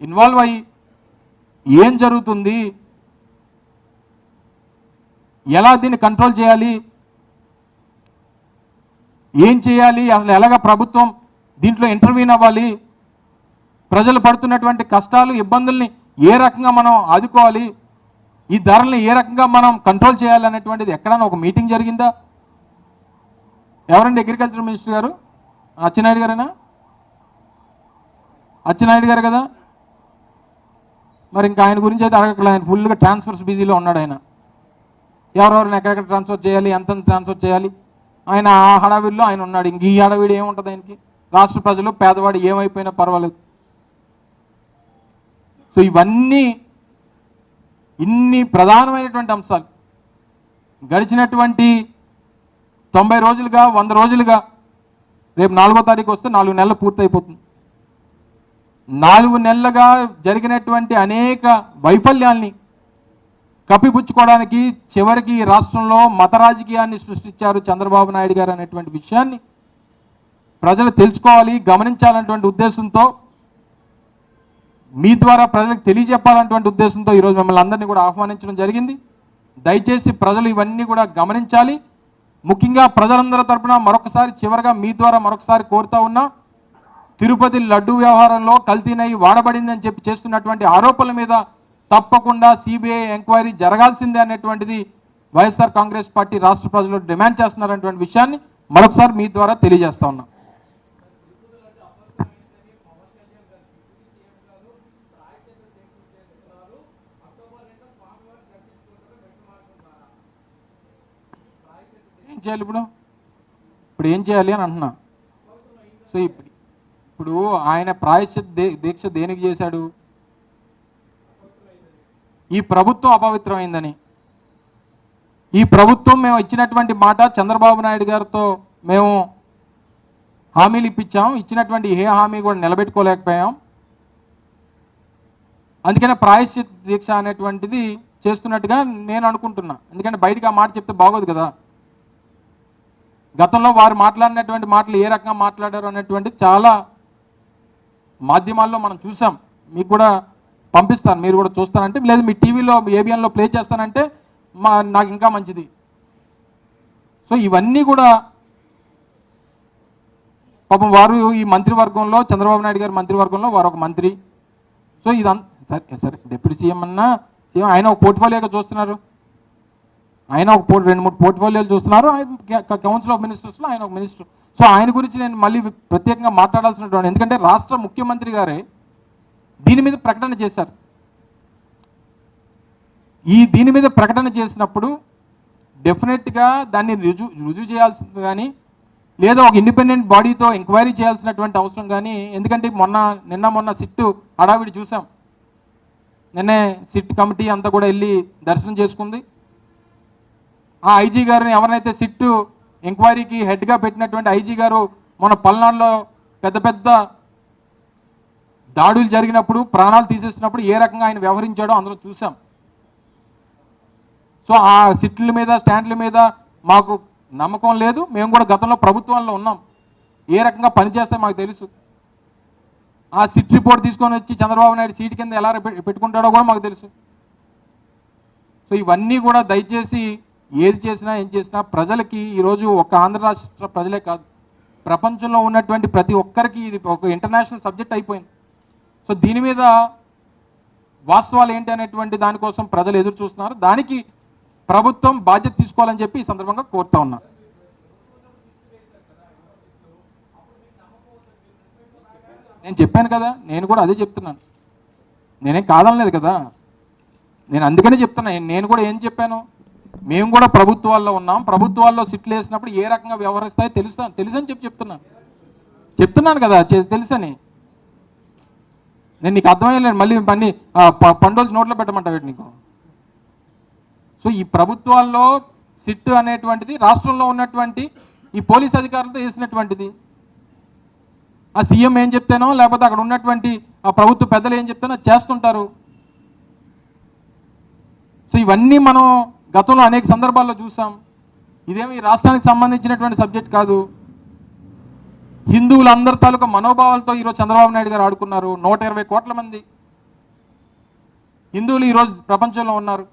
Involve అయ్యి ఏం జరుగుతుంది? ఎలా దీన్ని కంట్రోల్ చేయాలి? ఏం చేయాలి? అసలు ఎలాగ ప్రభుత్వం దీంట్లో ఇంటర్వ్యూన్ అవ్వాలి? ప్రజలు పడుతున్నటువంటి కష్టాలు ఇబ్బందుల్ని ఏ రకంగా మనం ఆదుకోవాలి? ఈ ధరల్ని ఏ రకంగా మనం కంట్రోల్ చేయాలి అనేటువంటిది ఎక్కడైనా ఒక మీటింగ్ జరిగిందా? ఎవరండి అగ్రికల్చర్ మినిస్టర్ గారు? అచ్చెన్నాయుడు గారేనా? అచ్చెన్నాయుడు గారు కదా? మరి ఇంకా ఆయన గురించి అయితే అడగట్లేదు ఆయన ఫుల్గా ట్రాన్స్ఫర్స్ బిజీలో ఉన్నాడు ఆయన. ఎవరెవరిని ఎక్కడెక్కడ ట్రాన్స్ఫర్ చేయాలి ఎంత ట్రాన్స్ఫర్ చేయాలి ఆయన ఆ హడావిడిలో ఆయన ఉన్నాడు. ఇంక ఈ హడావిడి ఏముంటుంది ఆయనకి? రాష్ట్ర ప్రజలు పేదవాడు ఏమైపోయినా పర్వాలేదు. సో ఇవన్నీ ఇన్ని ప్రధానమైనటువంటి అంశాలు. గడిచినటువంటి తొంభై రోజులుగా వంద రోజులుగా రేపు నాలుగో తారీఖు వస్తే నాలుగు నెలలు పూర్తయిపోతుంది. నాలుగు నెలలుగా జరిగినటువంటి అనేక వైఫల్యాల్ని కప్పిపుచ్చుకోవడానికి చివరికి ఈ రాష్ట్రంలో మత రాజకీయాన్ని సృష్టించారు చంద్రబాబు నాయుడు గారు అనేటువంటి విషయాన్ని ప్రజలు తెలుసుకోవాలి గమనించాలన్నటువంటి ఉద్దేశంతో మీ ద్వారా ప్రజలకు తెలియజెప్పాలన్నటువంటి ఉద్దేశంతో ఈరోజు మిమ్మల్ని అందరినీ కూడా ఆహ్వానించడం జరిగింది. దయచేసి ప్రజలు ఇవన్నీ కూడా గమనించాలి. ముఖ్యంగా ప్రజలందరి తరపున మరొకసారి చివరిగా మీ ద్వారా మరొకసారి కోరుతా ఉన్నా తిరుపతి లడ్డు వ్యవహారంలో కల్తీనై వాడబడిందని చెప్పి చేస్తున్నటువంటి ఆరోపణల మీద తప్పకుండా సిబిఐ ఎంక్వైరీ జరగాల్సిందే అనేటువంటిది వైఎస్ఆర్ కాంగ్రెస్ పార్టీ రాష్ట్ర ప్రజలు డిమాండ్ చేస్తున్నారనేటువంటి విషయాన్ని మరొకసారి మీ ద్వారా తెలియజేస్తా ఉన్నా. ఏం చేయాలి ఇప్పుడు? ఇప్పుడు ఏం చేయాలి అని అంటున్నా. సో ఇప్పుడు ఇప్పుడు ఆయన ప్రాయశ్చిత్ దే దీక్ష దేనికి చేశాడు? ఈ ప్రభుత్వం అపవిత్రమైందని. ఈ ప్రభుత్వం మేము ఇచ్చినటువంటి మాట చంద్రబాబు నాయుడు గారితో మేము హామీలు ఇప్పించాం. ఇచ్చినటువంటి ఏ హామీ కూడా నిలబెట్టుకోలేకపోయాం. అందుకనే ప్రాయశ్చిత్ దీక్ష అనేటువంటిది చేస్తున్నట్టుగా నేను అనుకుంటున్నా. ఎందుకంటే బయటకు ఆ మాట చెప్తే బాగోదు కదా. గతంలో వారు మాట్లాడినటువంటి మాటలు ఏ రకంగా మాట్లాడారు అనేటువంటి చాలా మాధ్యమాల్లో మనం చూసాం. మీకు కూడా పంపిస్తాను. మీరు కూడా చూస్తానంటే లేదు మీ టీవీలో ఏబిఎన్లో ప్లే చేస్తానంటే మా నాకు ఇంకా మంచిది. సో ఇవన్నీ కూడా పాపం వారు ఈ మంత్రివర్గంలో చంద్రబాబు నాయుడు గారి మంత్రివర్గంలో వారు ఒక మంత్రి. సో ఇదంతా సరే సరే డిప్యూటీ సీఎం అన్నా సీఎం ఆయన ఒక పోర్ట్ఫోలియోగా చూస్తున్నారు. ఆయన ఒక పోర్ట్ రెండు మూడు పోర్ట్ఫోలియోలు చూస్తున్నారు. ఆయన కౌన్సిల్ ఆఫ్ మినిస్టర్స్లో ఆయన ఒక మినిస్టర్ సో ఆయన గురించి నేను మళ్ళీ ప్రత్యేకంగా మాట్లాడాల్సినటువంటి ఎందుకంటే రాష్ట్ర ముఖ్యమంత్రి గారే దీని మీద ప్రకటన చేశారు. ఈ దీని మీద ప్రకటన చేసినప్పుడు డెఫినెట్గా దాన్ని రుజువు రుజువు చేయాల్సింది కానీ లేదా ఒక ఇండిపెండెంట్ బాడీతో ఎంక్వైరీ చేయాల్సినటువంటి అవసరం కానీ ఎందుకంటే మొన్న నిన్న మొన్న సిట్టు హడావిడి చూసాం. నిన్నే సిట్ కమిటీ అంతా కూడా వెళ్ళి దర్శనం చేసుకుంది. ఆ ఐజీ గారిని ఎవరినైతే సిట్టు ఎంక్వైరీకి హెడ్గా పెట్టినటువంటి ఐజీ గారు మన పల్నాడులో పెద్ద పెద్ద దాడులు జరిగినప్పుడు ప్రాణాలు తీసేసినప్పుడు ఏ రకంగా ఆయన వ్యవహరించాడో అందులో చూసాం సో ఆ సిట్ల మీద స్టాండ్ల మీద మాకు నమ్మకం లేదు. మేము కూడా గతంలో ప్రభుత్వంలో ఉన్నాం. ఏ రకంగా పనిచేస్తే మాకు తెలుసు. ఆ సిట్ రిపోర్ట్ తీసుకొని వచ్చి చంద్రబాబు నాయుడు సీటు కింద ఎలా పె- పెట్టుకుంటాడో కూడా మాకు తెలుసు. సో ఇవన్నీ కూడా దయచేసి ఏది చేసినా ఏం చేసినా ప్రజలకి ఈరోజు ఒక ఆంధ్ర రాష్ట్ర ప్రజలే కాదు. ప్రపంచంలో ఉన్నటువంటి ప్రతి ఒక్కరికి ఇది ఒక ఇంటర్నేషనల్ సబ్జెక్ట్ అయిపోయింది. సో దీని మీద వాస్తవాలు ఏంటి అనేటువంటి దానికోసం ప్రజలు ఎదురు చూస్తున్నారు. దానికి ప్రభుత్వం బాధ్యత తీసుకోవాలని చెప్పి ఈ సందర్భంగా కోరుతా ఉన్నా. నేను చెప్పాను కదా నేను కూడా అదే చెప్తున్నాను. నేనేం కాదనలేదు కదా. నేను అందుకనే చెప్తున్నా. నేను కూడా ఏం చెప్పాను? మేము కూడా ప్రభుత్వాల్లో ఉన్నాం. ప్రభుత్వాల్లో సిట్లు వేసినప్పుడు ఏ రకంగా వ్యవహరిస్తాయో తెలుస్తాను తెలుసని చెప్పి చెప్తున్నాను చెప్తున్నాను కదా తెలుసని. నేను నీకు అర్థమయ్యలేను మళ్ళీ పని పండోలు నోట్లో పెట్టమంటావు నీకు. సో ఈ ప్రభుత్వాల్లో సిట్ అనేటువంటిది రాష్ట్రంలో ఉన్నటువంటి ఈ పోలీస్ అధికారులతో వేసినటువంటిది ఆ సీఎం ఏం చెప్తానో లేకపోతే అక్కడ ఉన్నటువంటి ఆ ప్రభుత్వ పెద్దలు ఏం చెప్తానో చేస్తుంటారు. సో ఇవన్నీ మనం గతంలో అనేక సందర్భాల్లో చూసాం. ఇదేమి రాష్ట్రానికి సంబంధించినటువంటి సబ్జెక్ట్ కాదు. హిందువులందరి తాలూకా మనోభావాలతో ఈరోజు చంద్రబాబు నాయుడు గారు ఆడుకున్నారు. నూట ఇరవై కోట్ల మంది హిందువులు ఈరోజు ప్రపంచంలో ఉన్నారు.